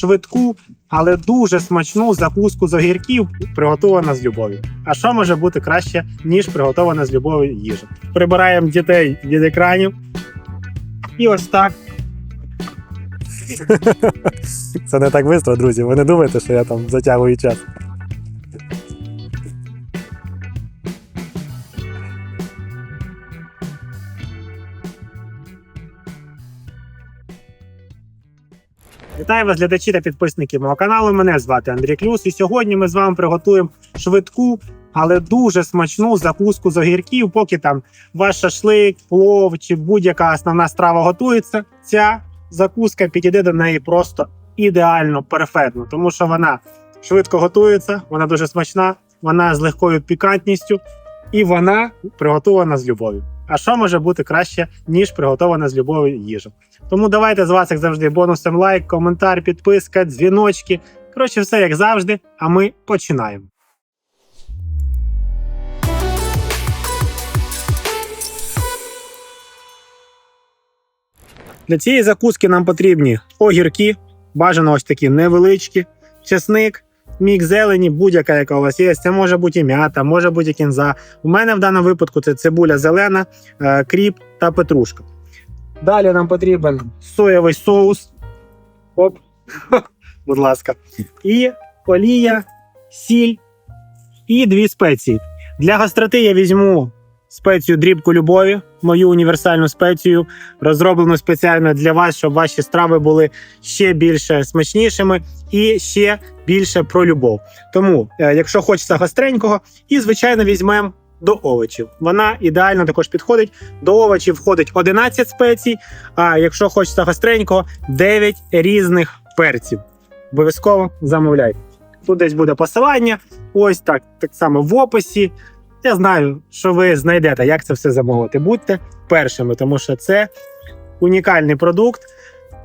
швидку, але дуже смачну закуску з огірків, приготована з любов'ю. А що може бути краще, ніж приготована з любов'ю їжа? Прибираємо дітей від екранів. І ось так. Це не так швидко, друзі. Ви не думаєте, що я там затягую час. Вітаю вас, глядачі та підписники мого каналу. Мене звати Андрій Клюс. І сьогодні ми з вами приготуємо швидку, але дуже смачну закуску з огірків. Поки там ваш шашлик, плов чи будь-яка основна страва готується. Ця закуска підійде до неї просто ідеально, перфектно, тому що вона швидко готується, вона дуже смачна, вона з легкою пікантністю і вона приготована з любов'ю. А що може бути краще, ніж приготована з любов'ю їжа? Тому давайте з вас, як завжди, бонусом лайк, коментар, підписка, дзвіночки. Коротше, все як завжди. А ми починаємо. Для цієї закуски нам потрібні огірки, бажано ось такі невеличкі, чесник, мік зелені, будь-яка, яка у вас є. Це може бути і м'ята, може бути і кінза. У мене в даному випадку це цибуля зелена, е, кріп та петрушка. Далі нам потрібен соєвий соус. Оп, будь ласка. І олія, сіль і дві спеції. Для гостроти я візьму спецію дрібку любові, мою універсальну спецію, розроблену спеціально для вас, щоб ваші страви були ще більше смачнішими і ще більше про любов. Тому, е, якщо хочеться гостренького, і звичайно візьмемо до овочів. Вона ідеально також підходить. До овочів входить 11 спецій. А якщо хочеться гостренького, 9 різних перців. Обов'язково замовляйте. Тут десь буде посилання. Ось так, так само в описі. Я знаю, що ви знайдете, як це все замовити. Будьте першими, тому що це унікальний продукт.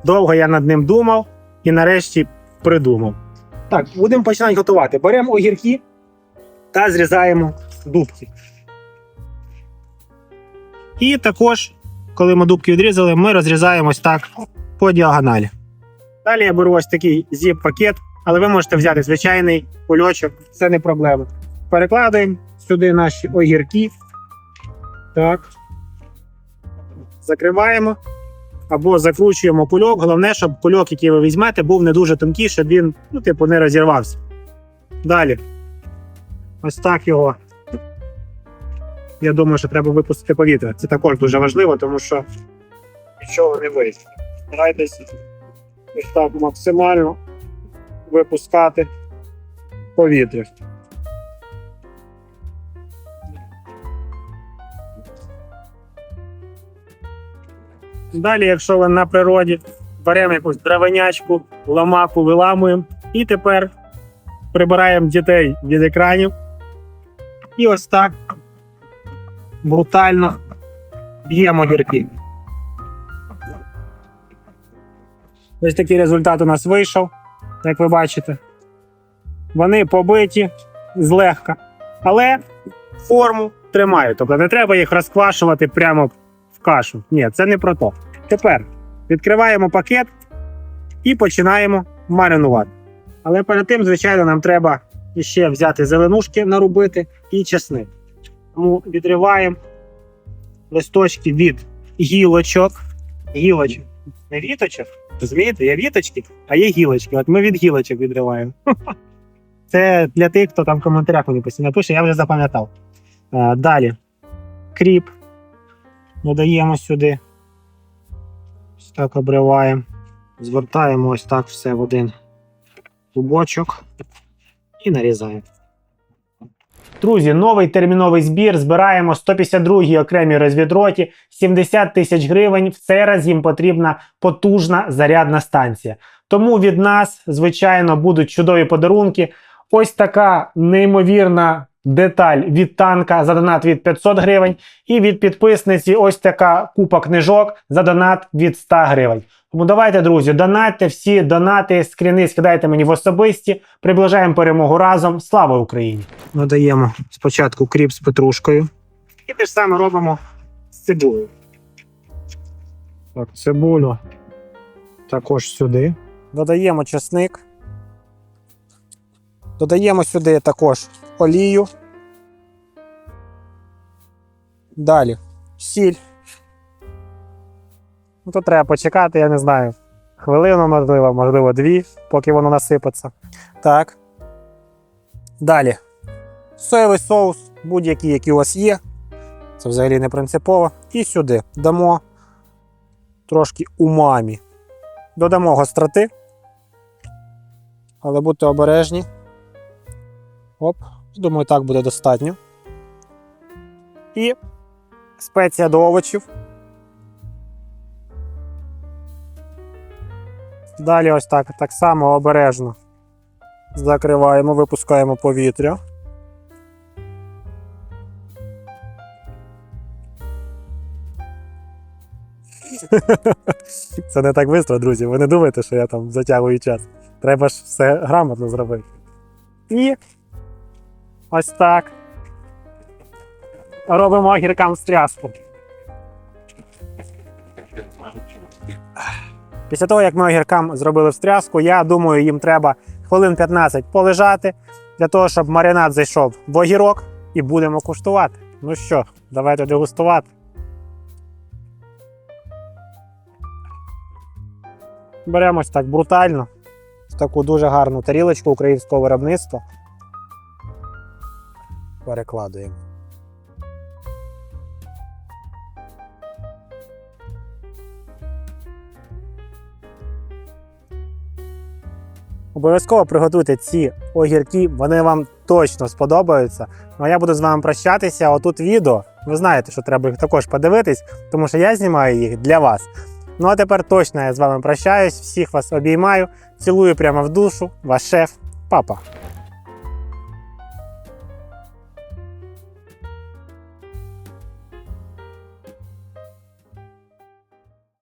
Довго я над ним думав і нарешті придумав. Так, будемо починати готувати. Беремо огірки та зрізаємо дубки. І також, коли ми дубки відрізали, ми розрізаємо ось так по діагоналі. Далі я беру ось такий зіп-пакет, але ви можете взяти звичайний кульочок, це не проблема. Перекладаємо сюди наші огірки. Так. Закриваємо або закручуємо кульок. Головне, щоб кульок, який ви візьмете, був не дуже тонкий, щоб він, ну, типу, не розірвався. Далі. Ось так його. Я думаю, що треба випустити повітря. Це також дуже важливо, тому що нічого не вийде. Старайтесь ось так максимально випускати повітря. Далі, якщо ви на природі, беремо якусь дровинячку, ламаку, виламуємо і тепер прибираємо дітей від екранів. І ось так брутально б'ємо гірки. Ось такий результат у нас вийшов, як ви бачите. Вони побиті злегка, але форму тримають. Тобто не треба їх розквашувати прямо кашу. Ні, це не про то. Тепер відкриваємо пакет і починаємо маринувати. Але перед тим, звичайно, нам треба ще взяти зеленушки, нарубити і чесник. Тому відриваємо листочки від гілочок. Гілочок. Не віточок. Розумієте, є віточки, а є гілочки. От ми від гілочок відриваємо. Це для тих, хто там в коментарях мені постійно пише, я вже запам'ятав. Е, Далі. Кріп. Додаємо сюди. Ось так обриваємо. Звертаємо ось так все в один клубочок і нарізаємо. Друзі, новий терміновий збір. Збираємо 152-й окремій розвідроті, 70 тисяч гривень. В цей раз їм потрібна потужна зарядна станція. Тому від нас, звичайно, будуть чудові подарунки. Ось така неймовірна деталь від танка за донат від 500 гривень. І від підписниці ось така купа книжок за донат від 100 гривень. Тому давайте, друзі, донатьте всі донати, скріни скидайте мені в особисті. Приближаємо перемогу разом. Слава Україні! Додаємо спочатку кріп з петрушкою. І те ж саме робимо з цибулею. Так, цибулю також сюди додаємо чесник. Додаємо сюди також олію. Далі сіль. Ну, то треба почекати, я не знаю. Хвилину, можливо, можливо, дві, поки воно насипеться. Так. Далі. Соєвий соус, будь-який, який у вас є. Це взагалі не принципово. І сюди дамо трошки умамі. Додамо гостроти. Але будьте обережні. Оп, думаю, так буде достатньо. І спеція до овочів. Далі ось так, так само обережно закриваємо, випускаємо повітря. Це не так швидко, друзі. Ви не думайте, що я там затягую час. Треба ж все грамотно зробити. І ось так. Робимо огіркам стряску. Після того, як ми огіркам зробили встряску, я думаю, їм треба хвилин 15 полежати для того, щоб маринад зайшов в огірок і будемо куштувати. Ну що, давайте дегустувати. Беремо ось так брутально. Ось таку дуже гарну тарілочку українського виробництва. Перекладуємо. Обов'язково приготуйте ці огірки, вони вам точно сподобаються. Ну а я буду з вами прощатися. Отут відео. Ви знаєте, що треба їх також подивитись, тому що я знімаю їх для вас. Ну а тепер точно я з вами прощаюсь. Всіх вас обіймаю, цілую прямо в душу, ваш шеф, папа.